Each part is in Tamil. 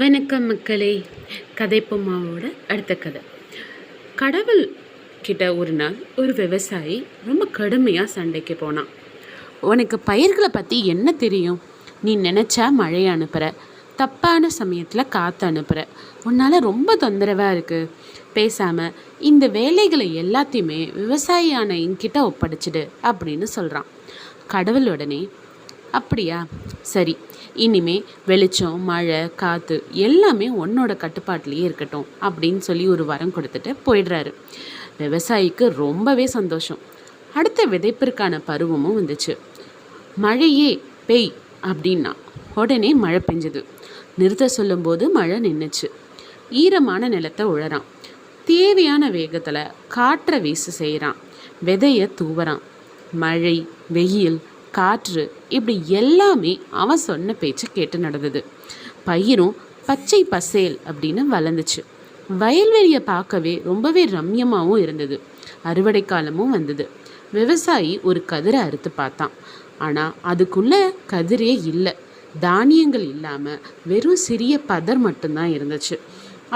வணக்கம் மக்களே. கதைப்பொம்மாவோட அடுத்த கதை. கடவுள் கிட்ட ஒரு நாள் ஒரு விவசாயி ரொம்ப கடுமையாக சண்டைக்கு போனான். உனக்கு பயிர்களை பற்றி என்ன தெரியும்? நீ நினச்சா மழை அனுப்புகிற தப்பான சமயத்தில் காற்று அனுப்புகிற உன்னால் ரொம்ப தொந்தரவாக இருக்குது பேசாமல் இந்த வேலைகளை எல்லாத்தையுமே விவசாயியான என்கிட்ட ஒப்படைச்சிடு அப்படின்னு சொல்கிறான் கடவுள் உடனே அப்படியா? சரி இனிமே வெளிச்சம் மழை காற்று எல்லாமே உன்னோட கட்டுப்பாட்டிலேயே இருக்கட்டும் அப்படின்னு சொல்லி ஒரு வரம் கொடுத்துட்டு போயிடுறாரு. விவசாயிக்கு ரொம்பவே சந்தோஷம். அடுத்த விதைப்பிற்கான பருவமும் வந்துச்சு. மழையே பெய் அப்படின்னா உடனே மழை பெஞ்சது. நிறுத்த சொல்லும்போது மழை நின்றுச்சு ஈரமான நிலத்தை உழறான். தேவையான வேகத்தில் காற்றை வீசு செய்கிறான் விதையை தூவறான். மழை வெயில் காற்று. இப்படி எல்லாமே அவன் சொன்ன பேச்சை கேட்டு நடந்தது. பயிரும் பச்சை பசேல் அப்படின்னு வளர்ந்துச்சு. வயல்வெளியை பார்க்கவே ரொம்பவே ரம்யமாகவும் இருந்தது. அறுவடை காலமும் வந்தது. விவசாயி ஒரு கதிரை அறுத்து பார்த்தான். ஆனால் அதுக்குள்ளே கதிரே இல்லை. தானியங்கள் இல்லாமல் வெறும் சிறிய பதர் மட்டும்தான் இருந்துச்சு.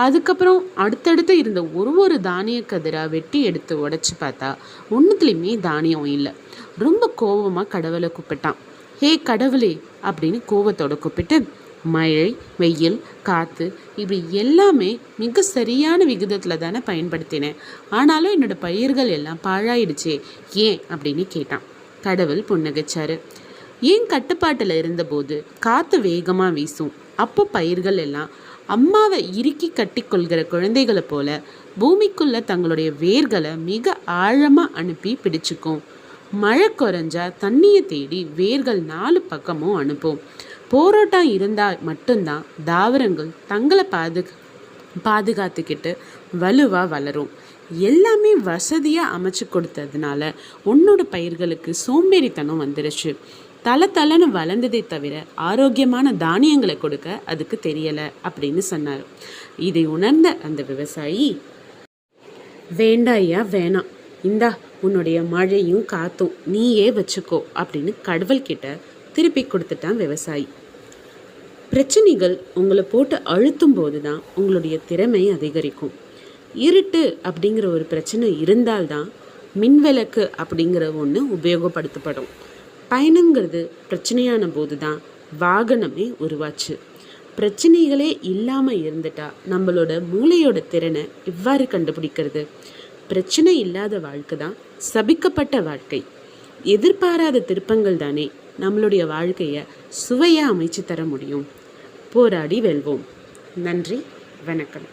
அதுக்கப்புறம் அடுத்தடுத்து இருந்த ஒரு ஒரு தானிய கதிராக வெட்டி எடுத்து உடச்சி பார்த்தா ஒன்றுத்துலேயுமே தானியம் இல்லை. ரொம்ப கோபமாக கடவுளை கூப்பிட்டான். ஹே கடவுளே அப்படின்னு கோவத்தோட கூப்பிட்டு மழை வெயில் காற்று இப்படி எல்லாமே மிக சரியான விகிதத்தில் தானே பயன்படுத்தினேன் ஆனாலும் என்னோடய பயிர்கள் எல்லாம் பாழாயிடுச்சே ஏன்? அப்படின்னு கேட்டான். கடவுள் புன்னகைச்சாரு. ஏன் கட்டுப்பாட்டில் இருந்தபோது காற்று வேகமாக வீசும். அப்போ பயிர்கள் எல்லாம் அம்மாவை இறுக்கி கட்டிக்கொள்கிற குழந்தைகளை போல பூமிக்குள்ள தங்களுடைய வேர்களை மிக ஆழமாக அனுப்பி பிடிச்சுக்கும். மழை குறைஞ்சா தண்ணியை தேடி வேர்கள் நாலு பக்கமும் அனுப்பும். போராட்டம் இருந்தால் மட்டும்தான் தாவரங்கள் தங்களை பாது பாதுகாத்துக்கிட்டு வலுவாக வளரும். எல்லாமே வசதியாக அமைச்சு கொடுத்ததுனால உன்னோட பயிர்களுக்கு சோம்பேறித்தனம் வந்துருச்சு. தலை தலைன்னு வளர்ந்ததை தவிர ஆரோக்கியமான தானியங்களை கொடுக்க அதுக்கு தெரியலை அப்படின்னு சொன்னார். இதை உணர்ந்த அந்த விவசாயி வேண்டாயா வேணாம். இந்தா உன்னுடைய மழையும் காத்தும் நீயே வச்சுக்கோ அப்படின்னு கடவுள் கிட்ட திருப்பி கொடுத்துட்டான் விவசாயி. பிரச்சனைகள் உங்களை போட்டு அழுத்தும் போது தான் உங்களுடைய திறமை அதிகரிக்கும். இருட்டு அப்படிங்கிற ஒரு பிரச்சனை இருந்தால்தான் மின்விளக்கு அப்படிங்கிற ஒன்று உபயோகப்படுத்தப்படும். பயணங்கிறது பிரச்சனையான போது தான் வாகனமே உருவாச்சு. பிரச்சனைகளே இல்லாமல் இருந்துட்டா நம்மளோட மூளையோட திறனை எவ்வாறு கண்டுபிடிக்கிறது? பிரச்சனை இல்லாத வாழ்க்கை தான் சபிக்கப்பட்ட வாழ்க்கை. எதிர்பாராத திருப்பங்கள் தானே நம்மளுடைய வாழ்க்கையை சுவையாக அமைச்சு தர முடியும். போராடி வெல்வோம். நன்றி வணக்கம்.